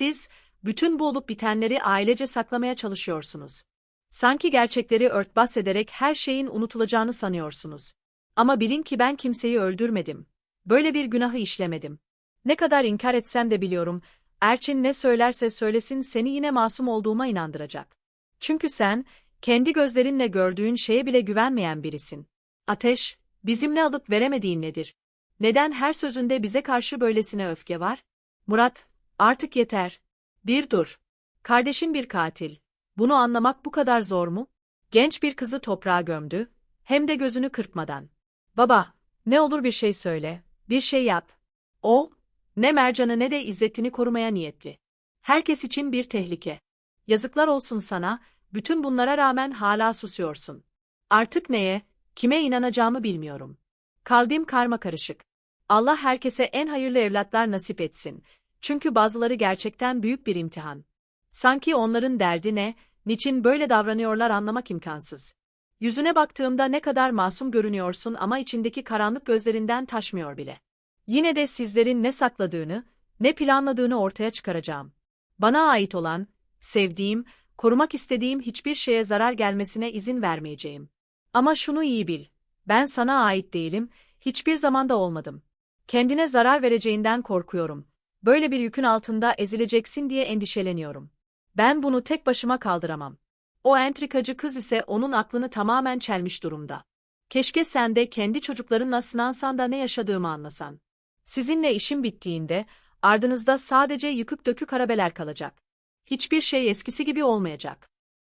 Siz, bütün bu olup bitenleri ailece saklamaya çalışıyorsunuz. Sanki gerçekleri örtbas ederek her şeyin unutulacağını sanıyorsunuz. Ama bilin ki ben kimseyi öldürmedim. Böyle bir günahı işlemedim. Ne kadar inkar etsem de biliyorum, Erçin ne söylerse söylesin seni yine masum olduğuma inandıracak. Çünkü sen, kendi gözlerinle gördüğün şeye bile güvenmeyen birisin. Ateş, bizimle alıp veremediğin nedir? Neden her sözünde bize karşı böylesine öfke var? Murat, artık yeter. Bir dur. Kardeşin bir katil. Bunu anlamak bu kadar zor mu? Genç bir kızı toprağa gömdü, hem de gözünü kırpmadan. Baba, ne olur bir şey söyle, bir şey yap. O, ne Mercan'ı ne de İzzettin'i korumaya niyetli. Herkes için bir tehlike. Yazıklar olsun sana, bütün bunlara rağmen hala susuyorsun. Artık neye, kime inanacağımı bilmiyorum. Kalbim karma karışık. Allah herkese en hayırlı evlatlar nasip etsin. Çünkü bazıları gerçekten büyük bir imtihan. Sanki onların derdi ne, niçin böyle davranıyorlar anlamak imkansız. Yüzüne baktığımda ne kadar masum görünüyorsun ama içindeki karanlık gözlerinden taşmıyor bile. Yine de sizlerin ne sakladığını, ne planladığını ortaya çıkaracağım. Bana ait olan, sevdiğim, korumak istediğim hiçbir şeye zarar gelmesine izin vermeyeceğim. Ama şunu iyi bil, ben sana ait değilim, hiçbir zamanda olmadım. Kendine zarar vereceğinden korkuyorum. Böyle bir yükün altında ezileceksin diye endişeleniyorum. Ben bunu tek başıma kaldıramam. O entrikacı kız ise onun aklını tamamen çelmiş durumda. Keşke sen de kendi çocuklarınla sınansan da ne yaşadığımı anlasan. Sizinle işim bittiğinde, ardınızda sadece yıkık dökük harabeler kalacak. Hiçbir şey eskisi gibi olmayacak.